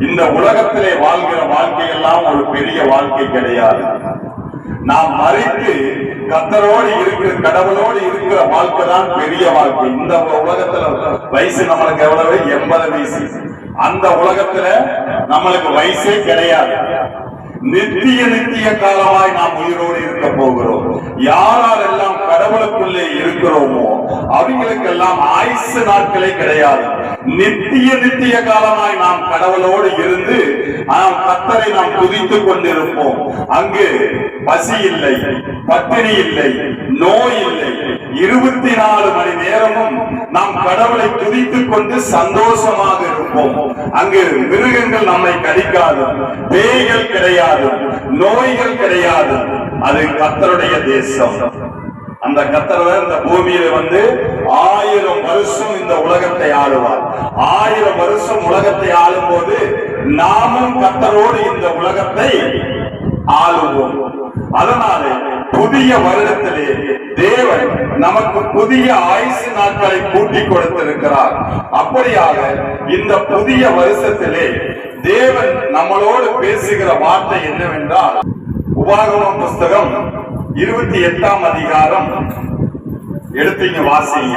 இந்த உலகத்திலே வாழ்கிற வாழ்க்கையெல்லாம் ஒரு பெரிய வாழ்க்கை கிடையாது. நாம் மறைத்து கத்தரோடு இருக்கிற கடவுளோடு இருக்கிற வாழ்க்கை தான் பெரிய வாழ்க்கை. இந்த உலகத்துல வயசு நம்மளுக்கு எவ்வளவு? எண்பது வயசு. அந்த உலகத்துல நம்மளுக்கு வயசே கிடையாது. நித்திய நித்திய காலமாய் நாம் உயிரோடு இருக்க போகிறோம். யாரெல்லாம் கடவுளுக்குள்ளே இருக்கிறோமோ அவங்களுக்கெல்லாம் ஆயுசு நாட்களே கிடையாது. நித்திய நித்திய காலமாய் நாம் கடவுளோடு இருந்து நாம் கத்தரை நாம் துதித்துக் கொண்டிருப்போம். அங்கு பசி இல்லை பட்டினி இல்லை நோய் இல்லை. இருபத்தி நாலு மணி நேரமும் நாம் கடவுளை துதித்துக் கொண்டு சந்தோஷமாக இருப்போம். அங்கு மிருகங்கள் நம்மை கடிக்காது பேய்கள் கிடையாது நோய்கள் கிடையாது. அது கத்தருடைய தேசம். அந்த கத்தரவர் இந்த பூமியில வந்து ஆயிரம் வருஷம் இந்த உலகத்தை ஆளுவார். ஆயிரம் வருஷம் உலகத்தை ஆளும் போது நாமும் கத்தரோடு இந்த உலகத்தை ஆளுவோம். அதனால புதிய வருடத்திலே தேவன் நமக்கு புதிய ஆயுசு நாட்களை கூட்டி கொடுத்திருக்கிறார். அப்படியாக இந்த புதிய வருஷத்திலே தேவன் நம்மளோடு பேசுகிற வார்த்தை என்னவென்றால் உபாகமம் புஸ்தகம் இருபத்தி எட்டாம் அதிகாரம். எடுத்தீங்க வாசிங்க.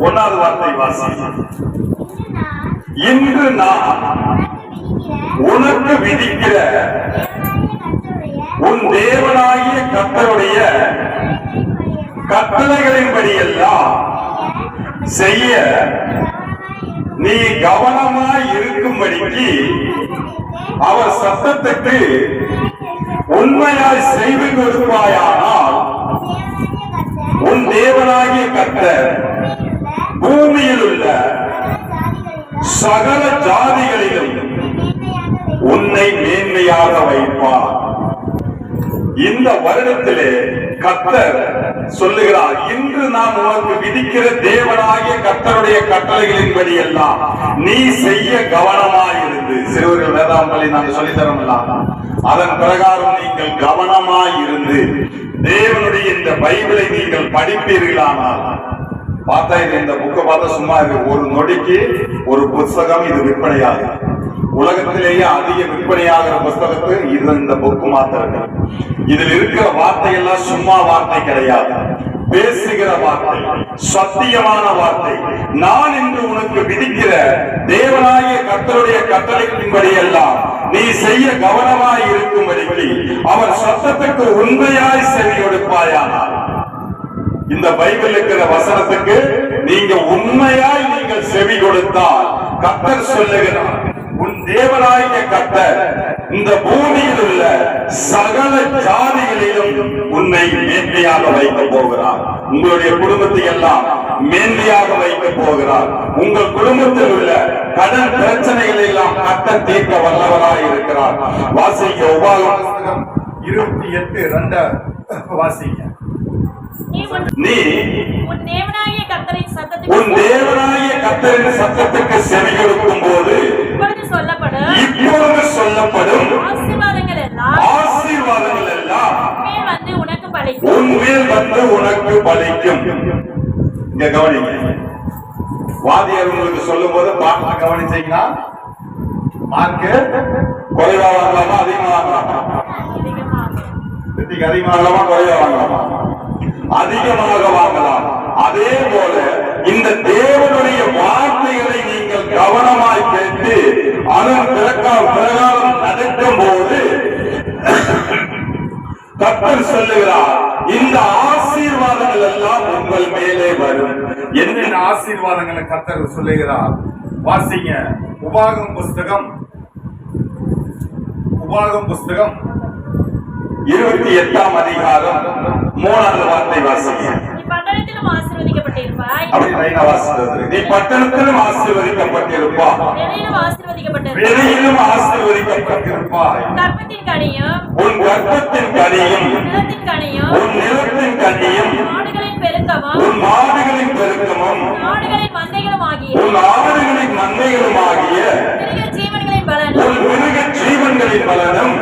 ஒன்னாவது வார்த்தை வாசிங்க. இன்று நான் உனக்கு விதிக்கிற உன் தேவனாகிய கத்தருடைய கட்டளைகளின்படி எல்லாம் செய்ய நீ கவனமாய் இருக்கும்படிக்கு அவர் சத்தத்துக்கு உண்மையாய் செய்து கொடுப்பாயானால் உன் தேவனாகிய கர்த்தர் பூமியில் உள்ள சகல ஜாதிகளிலும் உன்னை மேன்மையாக வைப்பார். இந்த வருடத்திலே கத்தர் சொல்லுகிறார் இன்று நான் உனக்கு விதிக்கிற தேவனாகிய கத்தருடைய கட்டளைகளின்படி எல்லாம் நீ செய்ய கவனமாயிரு. சிறுவர்கள் வேதாம்பள்ளி நாங்கள் சொல்லித் தரோம்ல அதன் பிரகாரம் நீங்கள் கவனமாயிருந்து தேவனுடைய இந்த பைபிளை நீங்கள் படிப்பீர்களானால் பார்த்தா இது இந்த புக்கை பார்த்தா சும்மா இருக்கு ஒரு நொடிக்கு ஒரு புஸ்தகம் இது விற்பனையாகும் உலகத்திலேயே அதிக விற்பனையாகிற புஸ்தகத்து இது இந்த புக்கு மாத்திரம். இதில் இருக்கிற வார்த்தை எல்லாம் சும்மா வார்த்தை கிடையாது. பேசுகிற வார்த்தை சத்தியமான வார்த்தை. நான் இன்று உனக்கு விதிக்கிற தேவனாய கத்தருடைய கட்டளைக்கும்படி எல்லாம் நீ செய்ய கவனமாய் இருக்கும்படிக்கு அவர் சத்தத்துக்கு உண்மையாய் செவி கொடுப்பாயானால். இந்த பைபிள் இருக்கிற வசனத்துக்கு நீங்க உண்மையாய் நீங்கள் செவி கொடுத்தால் கத்தர் சொல்லுகிறார் தேவனாகிய கத்தர் இந்த பூமியில் உள்ள சகல ஜாதிகளிலும் உன்னை மேன்மையாக வைக்க போகிறார். உங்களுடைய குடும்பத்தை எல்லாம் மேன்மையாக வைக்க போகிறார். உங்கள் குடும்பத்தில் உள்ள கடன் பிரச்சனைகளை எல்லாம் கட்ட தீர்க்க வல்லவராய் இருக்கிறார். வாசிக்க உபாகம் இருபத்தி எட்டு ரெண்ட வாசிங்க. நீ உன்- தேவனாகிய கர்த்தரின் சத்தத்துக்கு செவி கொடுக்கும் போது இப்பொழுது சொல்லப்படும் இப்பொழுது சொல்லப்படும் ஆசீர்வாதங்கள் எல்லாம் ஆசீர்வாதங்கள் எல்லாம் மேல் வந்து உனக்கு பலிக்கும். உன் மேல் வந்து உனக்கு பலிக்கும். இங்க கவனிங்க. வாதியார் உங்களுக்கு சொல்லும் போது பாட்டு கவனிச்சீங்கன்னா மார்க்கு குறைவா வாங்கலாமா அதிகமா வாங்கலாமா? அதிகமாக. அதிகமாக வாங்கலாமா குறைவா வாங்கலாமா? அதிகமாக வாங்கலாம். அதே போல இந்த தேவனுடைய வார்த்தைகளை நீங்கள் கவனமாய் கேட்டு அதன் பிரகாரம் பிரகாரம் நடக்கும் போது கத்தர் சொல்லுகிறார் இந்த ஆசீர்வாதங்கள் எல்லாம் உங்கள் மேலே வரும். என்னென்ன ஆசீர்வாதங்களை கத்தர் சொல்லுகிறார்? வாசிங்க. உபாகம் புஸ்தகம். உபாகம் புஸ்தகம். இருபத்தி எட்டாம் அதிகாரம் மூணாவது வார்த்தை வாசிங்க. நீ பட்டணத்திலும் ஆசீர்வதிக்கப்பட்டிருப்பாய். வெளியிலும் ஆசீர்வதிக்கப்பட்டிருப்பாய். உன் கர்ப்பத்தின் கனியும் உன் நிலத்தின் கனியும் உன் மாடுகளின் பெருக்கமும் மந்தைகளும் உன் ஆடுகளின் நன்மைகளும் ஆகிய உன் மிருக ஜீவன்களின் பலனும்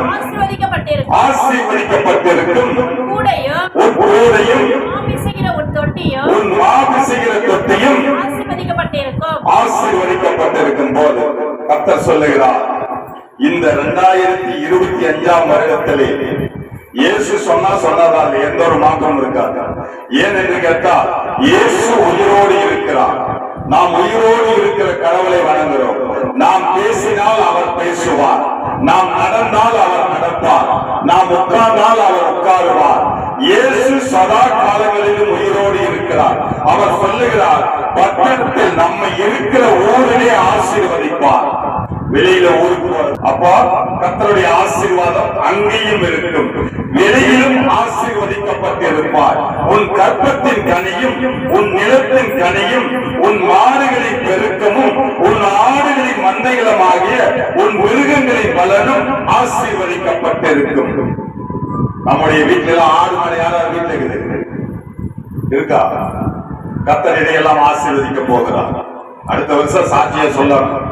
ஆசீர்வதிக்கப்பட்டிருக்கும். ஆசீர்வதிக்கப்பட்டிருக்கும். கூடையும் உன் கோதையும் ஆபிசுகிற உன் தொட்டியும் உன் மாவு செய்கிற தொட்டியும் ஆசீர்வதிக்கப்பட்டிருக்கும். ஆசீர்வதிக்கப்பட்டிருக்கும் போது கர்த்தர் சொல்லுகிறார் இந்த இரண்டாயிரத்தி இருபத்தி அஞ்சாம் வருடத்திலே இயேசு சொன்னா சொன்னதால் எந்த ஒரு மாற்றம் இருக்காது. ஏன் என்று கேட்டால் இயேசு உயிரோடு இருக்கிறார். நாம் உயிரோடு இருக்கிற கடவுளை வணங்குகிறோம் நாம் பேசினால் அவர் பேசுவார். நாம் நடந்தால் அவர் நடப்பார். நாம் உட்கார்ந்தால் அவர் உட்காருவார். இயேசு சதா காலங்களிலும் உயிரோடு இருக்கிறார். அவர் சொல்லுகிறார் பட்டணத்தில் நம்ம இருக்கிற ஊரிலே ஆசீர்வதிப்பார். வெளியில ஊருக்கு அப்பா அப்போ ஆசீர்வாதம் அங்கேயும் இருக்கும். வெளியிலும் ஆசீர்வதிக்கப்பட்டிருப்பார். உன் கற்பத்தின் கனியும் உன் நிலத்தின் கனியும் உன் மாடுகளின் பெருக்கமும் உன் உன் மிருகங்களின் பலனும் ஆசீர்வதிக்கப்பட்டிருக்கும். நம்முடைய வீட்டில ஆடு மாடு யாராவது வீட்டுல இருக்குது? இருக்கா? கத்தர் இதையெல்லாம் ஆசீர்வதிக்க போகிறார். அடுத்த வருஷம் சாட்சிய சொல்லணும்.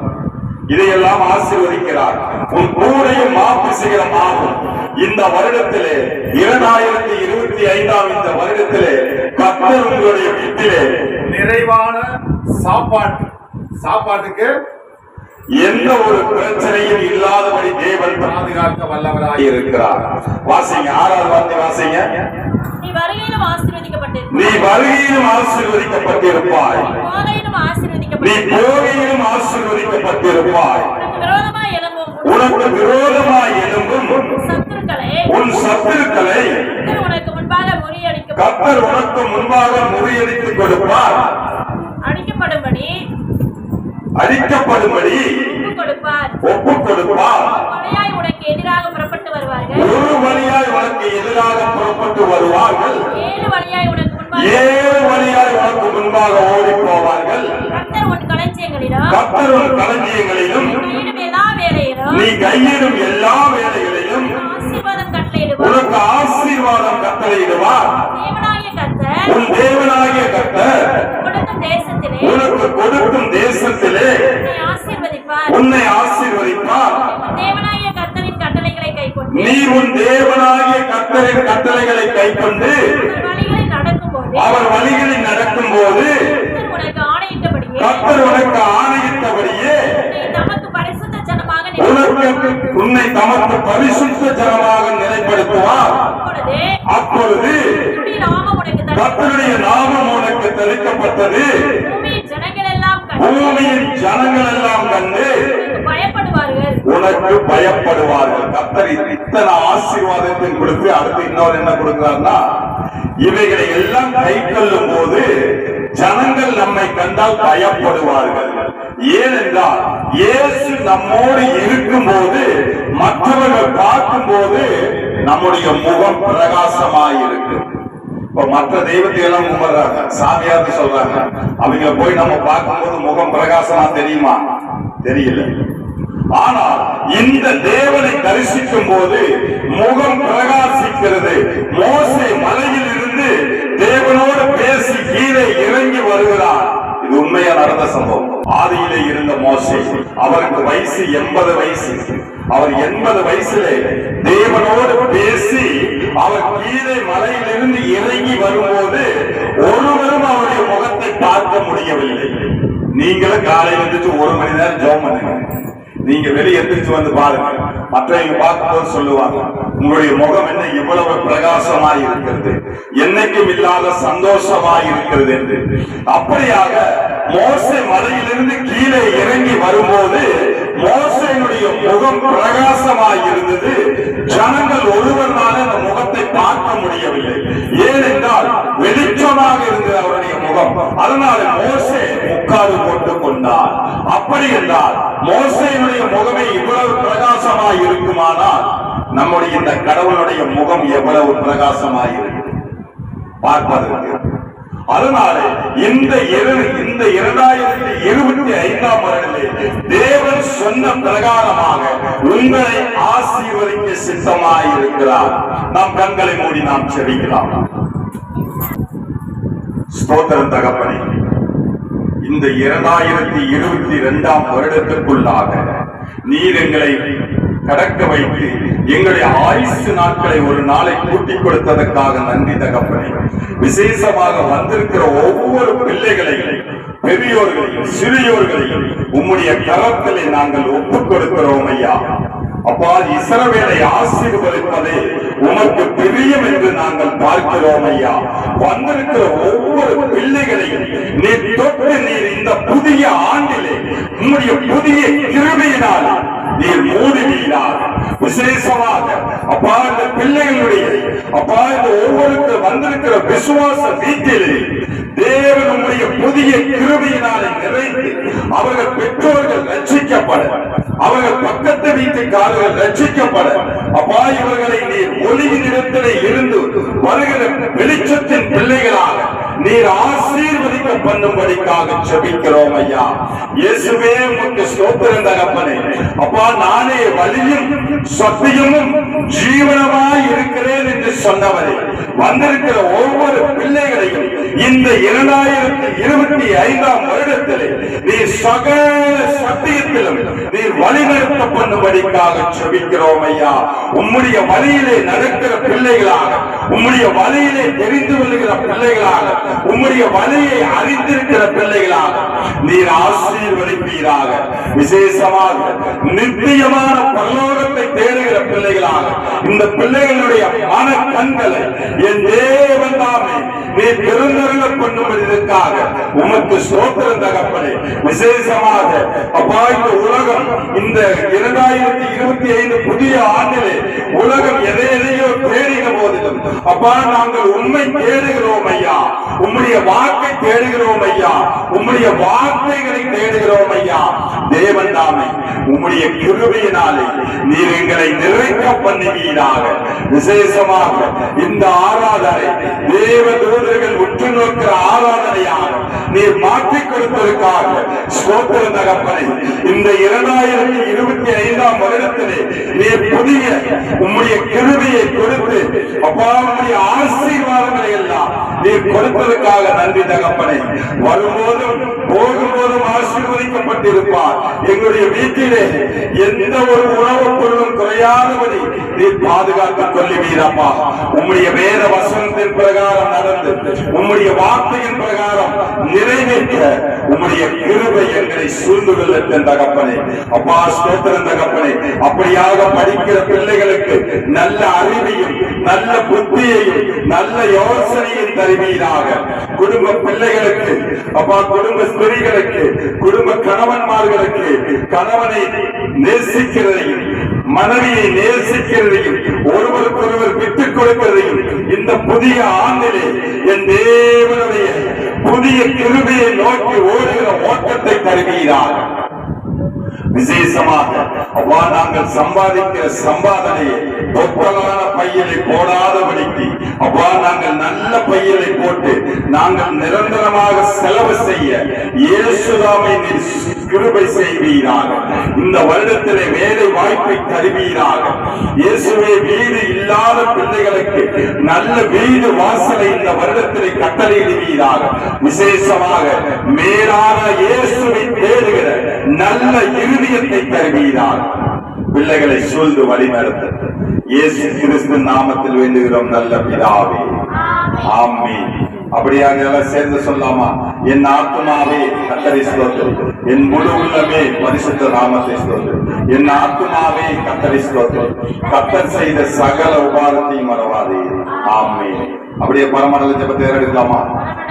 இதையெல்லாம் ஆசீர்வதிக்கிறார். உன் கூடையும் மாப்பு சிகரம் ஆகும் இந்த வருடத்திலே இரண்டாயிரத்தி இருபத்தி ஐந்தாம் இந்த வருடத்திலே கத்தர் உங்களுடைய வீட்டிலே நிறைவான சாப்பாட்டு சாப்பாட்டுக்கு எந்த ஒரு பிரச்சனையும் இல்லாதபடி தேவன் பாதுகாக்க வல்லவராய் இருக்கிறார். வாசிங்க ஆறாவது வார்த்தை வாசிங்க. நீ வருகையிலும் ஆசீர்வதிக்கப்பட்டிருப்பாய். நீ போகையிலும் ஆசீர்வதிக்கப்பட்டிருப்பாய். உனக்கு விரோதமாய் எழும்பும். உன் சத்துருக்களை கத்தர் உனக்கு முன்பாக முறியடித்துக் கொடுப்பார். அடிக்கப்படும்படி அடிக்கப்படும்படி ஒப்புக் கொடுப்பார் உனக்கு எதிராக புறப்பட்டு வருவார்கள். ஒரு வழியாய் உனக்கு எதிராக புறப்பட்டு வருவார்கள். ஏழு வழியாய் உனக்கு முன்பாக ஏழு வழியாய் உனக்கு முன்பாக ஓடி போவார்கள். கர்த்தர் உன் களஞ்சியங்களிலும் கத்தர் உன் களஞ்சியங்களிலும் கையிடும் எல்லா வேலையிலும் நீ கையிடும் எல்லா வேலைகளிலும் ஆசீர்வாதம் கட்டளையிடுவார். உனக்கு ஆசீர்வாதம் கட்டளையிடுவார். கர்த்தர். உன் தேவனாகிய கர்த்தர். கொடுக்கும் தேசத்திலே. உனக்கு கொடுக்கும் தேசத்திலே. உன்னை ஆசீர்வதிப்பார். உன்னை ஆசீர்வதிப்பார். உன் தேவனாகிய கர்த்தரின் கட்டளைகளை கைக்கொண்டு. நீ உன் தேவனாகிய கர்த்தரின் கட்டளைகளை கைக்கொண்டு வழிகளில் நடக்கும்போது. அவர் வழிகளில் நடக்கும்போது கர்த்தர் உனக்கு ஆணையிட்டபடியே. கர்த்தர் உனக்கு ஆணையிட்டபடியே உனக்கு உன்னை தமக்கு பரிசுத்த ஜனமாக நிலைப்படுத்துவார். அப்பொழுது உன்னுடைய நாமம் உனக்கு தெளிக்கப்பட்டது. பூமியின் ஜனங்கள் எல்லாம் கண்டு உனக்கு பயப்படுவார்கள். கர்த்தர் இத்தனை ஆசீர்வாதத்தையும் கொடுத்து அடுத்து இன்னொரு என்ன கொடுக்கிறார்னா இவைகளை எல்லாம் கை கொள்ளும் போது ஜனங்கள் நம்மை கண்டால் பயப்படுவார்கள். ஏனென்றால் இயேசு நம்மோடு இருக்கும்போது மற்றவர்கள் பார்க்கும்போது நம்முடைய முகம் பிரகாசமாயிருக்கு. இப்ப மற்ற தெய்வத்தை எல்லாம் கும்பிடுறாங்க. சாமியார்னு சொல்றாங்க. அவங்க போய் நம்ம பார்க்கும்போது முகம் பிரகாசமா தெரியுமா? தெரியல. ஆனால் இந்த தேவனை தரிசிக்கும் போது முகம் பிரகாசிக்கிறது. மோசை மலையில் இருந்து தேவனோடு பேசி கீழே இறங்கி வருகிறார். இது உண்மையா நடந்த சம்பவம். ஆதியிலே இருந்த மோசே அவருக்கு வயசு எண்பது வயசு. அவர் எண்பது வயசுல தேவனோடு பேசி அவர் கீழே மலையிலிருந்து இறங்கி வரும்போது ஒருவரும் அவருடைய முகத்தை பார்க்க முடியவில்லை. நீங்களும் காலையில் வந்துட்டு ஒரு மணி நேரம் ஜோம் பண்ணுங்க. நீங்க வெளியே எந்திரிச்சு வந்து பாருங்க. மற்றவங்க பார்க்கும்போது சொல்லுவாங்க உங்களுடைய முகம் என்ன இவ்வளவு பிரகாசமாய் இருக்கிறது? என்னைக்கும் இல்லாத சந்தோஷமாய் இருக்கிறது என்று. அப்படியாக மோசை மலையிலிருந்து கீழே இறங்கி வரும்போது மோசையினுடைய முகம் பிரகாசமாய் இருந்தது. ஜனங்கள் ஒருவரால அந்த முகத்தை பார்க்க முடியவில்லை. ஏனென்றால் வெளிச்சமாக இருந்தது அவருடைய முகம். அதனால மோசே முக்காடு போட்டுக் கொண்டார். அப்படி என்றால் மோசையினுடைய முகமே இவ்வளவு பிரகாசமாய் இருக்குமானால் நம்முடைய இந்த கடவுளுடைய முகம் எவ்வளவு பிரகாசமாய் இருக்கு பார்ப்பதற்கு. அதனால இந்த இந்த இரண்டாயிரத்தி இருபத்தி ஐந்தாம் வருடத்திலே தேவன் சொன்ன பிரகாரமாக உங்களை ஆசீர்வதிக்க சித்தமாய் இருக்கிறார் நாம் கண்களை மூடி நாம் செவிக்கலாம் ஸ்தோத்திரம் தகப்பனே. இந்த இரண்டாயிரத்தி இருபத்தி இரண்டாம் வருடத்திற்குள்ளாக நீர் எங்களை கடக்க வைத்து எங்களுடைய ஆயுசு நாட்களை ஒரு நாளை கூட்டிக் கொடுத்ததற்காக நன்றி தகப்பனே. விசேஷமாக வந்திருக்கிற ஒவ்வொரு பிள்ளைகளையும் பெரியோர்களையும் சிறியோர்களையும் உம்முடைய கரத்திலே நாங்கள் ஒப்புக் கொடுக்கிறோம் ஐயா. அப்பா இஸ்ரவேலை ஆசீர்வதிப்பதே உமக்கு பிரியம் என்று நாங்கள் பார்க்கிறோம் ஐயா. வந்திருக்கிற ஒவ்வொரு பிள்ளைகளையும் நீர் தொட்டு நீர் இந்த புதிய ஆண்டிலே உம்முடைய புதிய கிருபையினால் நீர் மூடுவீரார் விசேஷமாக அப்பா இந்த பிள்ளைகளுடைய அப்பா இந்த ஒவ்வொருக்கு வந்திருக்கிற விசுவாச வீட்டிலே தேவனுடைய புதிய கிருபையினாலே நிறைந்து அவர்கள் பெற்றோர்கள் ரட்சிக்கப்பட. அவர்கள் பக்கத்து வீட்டுக்காரர்கள் ரட்சிக்கப்பட அப்பா இவர்களை நீர் ஒளியின் இடத்திலே இருந்து வருகிற வெளிச்சத்தின் பிள்ளைகளாக நீர் ஆசீர்வதிக்க பண்ணும்படிக்காக செபிக்கிறோம் ஐயா. இயேசுவே உமக்கு ஸ்தோத்திரம் தகப்பனே. அப்பா நானே வழியும் சத்தியமும் ஜீவனமாய் இருக்கிறேன் என்று சொன்னவரே. வந்திருக்கிற ஒவ்வொரு பிள்ளைகளையும் இந்த இரண்டாயிரத்தி இருபத்தி ஐந்தாம் வருடத்திலே நீர் சகல சத்தியத்திலும் நீர் வழிநடத்த பண்ணும்படிக்காக செபிக்கிறோம் ஐயா. உம்முடைய வழியிலே நடக்கிற பிள்ளைகளாக உம்முடைய வழியிலே தெரிந்து கொள்ளுகிற பிள்ளைகளாக உம்முடைய வழியை அறிந்திருக்கிற பிள்ளைகளாக நீர் ஆசீர்வதிப்பீராக. விசேஷமாக நித்தியமான பரலோகத்தை தேடுகிற இந்த பிள்ளைகளுடைய மன கண்களை என் தேவன் தாமே நீ பெருந்தருள பண்ணுவதற்காக உமக்கு சோத்திரம் தகப்பனே. விசேஷமாக அப்பா இந்த உலகம் இந்த இரண்டாயிரத்தி இருபத்தி ஐந்து புதிய ஆண்டிலே உலகம் எதை எதையோ தேடின போதிலும் அப்பா நாங்கள் உண்மை தேடுகிறோம் ஐயா. உம்முடைய வாக்கை தேடுகிறோம் ஐயா. உம்முடைய வார்த்தைகளை தேடுகிறோம் ஐயா. தேவன் தாமே உம்முடைய கிருபையினாலே நீர் எங்களை நிறைக்க பண்ணுவீராக. விசேஷமாக இந்த ஆராதனை தேவ தூதர்கள் உற்று நோக்கிற ஆராதனையாக நீர் மாற்றிக் கொடுத்ததற்காக ஸ்தோத்திர தகப்பனை இந்த இரண்டாயிரத்தி இருபத்தி ஐந்தாம் வருடத்திலே நீர் புதிய உம்முடைய கிருபையை கொடுத்து அப்பா உம்முடைய ஆசீர்வாதங்களை எல்லாம் நீர் கொடுத்ததற்காக நன்றி தகப்பனை. வரும்போதும் போகும்போதும் வைக்கப்பட்டிருப்பார். எங்களுடைய வீட்டிலே எந்த ஒரு உணவுப் பொருளும் குறையாதபடி நீர் பாதுகாத்துக் கொள்ளுவீரப்பா. உம்முடைய வேத வசனத்தின் பிரகாரம் நடந்து உம்முடைய வார்த்தையின் பிரகாரம் நிறைவேற்ற உம்முடைய கிருபை எங்களை சூழ்ந்து கொள்ளட்டும் தகப்பனே. அப்பா ஸ்தோத்திரம் தகப்பனே. அப்படியாக படிக்கிற பிள்ளைகளுக்கு நல்ல அறிவையும் நல்ல புத்தியையும் நல்ல யோசனையும் தருவீராக. குடும்ப பிள்ளைகளுக்கு அப்பா குடும்ப ஸ்திரீகளுக்கு குடும்ப கணவன்மார்களுக்கு கணவனை நேசிக்கிறதையும் மனைவியை நேசிக்கிறதையும் ஒருவருக்கொருவர் விட்டுக் கொடுக்கிறதையும் இந்த புதிய ஆண்டிலே என் தேவனுடைய புதிய கிருபையை நோக்கி ஓடுகிற ஓட்டத்தை தருவீராக. விசேஷமாக அவ்வா நாங்கள் சம்பாதிக்கிற சம்பாதனையை பொத்தலான பையலை போடாதபடிக்கு அவ்வா நல்ல பையலை போட்டு நாங்கள் நிரந்தரமாக செலவு செய்ய இயேசுதாமை நீர் கிருபை செய்வீராக. இந்த வருடத்திலே வேலை வாய்ப்பை தருவீராக. இயேசுவே வீடு இல்லாத பிள்ளைகளுக்கு நல்ல வீடு வாசலை இந்த வருடத்திலே கட்டளையிடுவீராக. விசேஷமாக மேலான இயேசுவை தேடுகிற நல்ல இருதயத்தை தருவீராக. பிள்ளைகளை சூழ்ந்து வழிநடத்த. இயேசு கிறிஸ்து நாமத்தில் வேண்டுகிறோம் நல்ல பிதாவே. ஆமென். அப்படியாக எல்லாம் சேர்ந்து சொல்லாமா? என் ஆத்மாவே கத்தரை ஸ்தோத்திரம். என் முழு உள்ளமே பரிசுத்த நாமத்தை ஸ்தோத்திரம். என் ஆத்மாவே கத்தரை ஸ்தோத்திரம். கத்தர் செய்த சகல உபாரத்தையும் மறவாதே. ஆமென். அப்படியே பரமண்டல ஜபத்தை எடுக்கலாமா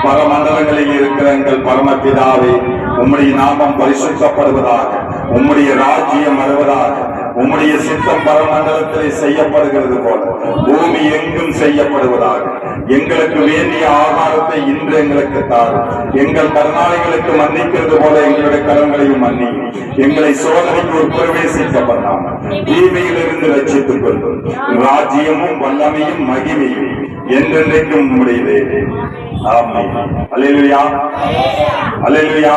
பரமண்டலங்களில் இருக்கிற எங்கள் பரமபிதாவே உம்முடைய நாமம் பரிசுத்தப்படுவதாக உம்முடைய ராஜ்யம் வருவதாக உம்முடைய சித்தம் பரமண்டலத்திலே செய்யப்படுகிறது போல. பூமி எங்கும் செய்யப்படுவதாக. எங்களுக்கு வேண்டிய ஆகாரத்தை இன்று எங்களுக்கு தாரும். எங்கள் கருணாளிகளுக்கு மன்னிக்கிறது போல எங்களுடைய கடன்களையும் மன்னி. எங்களை சோதனைக்கு ஒரு பிரவேசிக்க தீமையிலிருந்து ரட்சித்துக் கொள்ளும். ராஜ்யமும் வல்லமையும் மகிமையும் என்றென்றைக்கும் உம்முடையதே. ஆமென். அல்லேலூயா. அல்லேலூயா.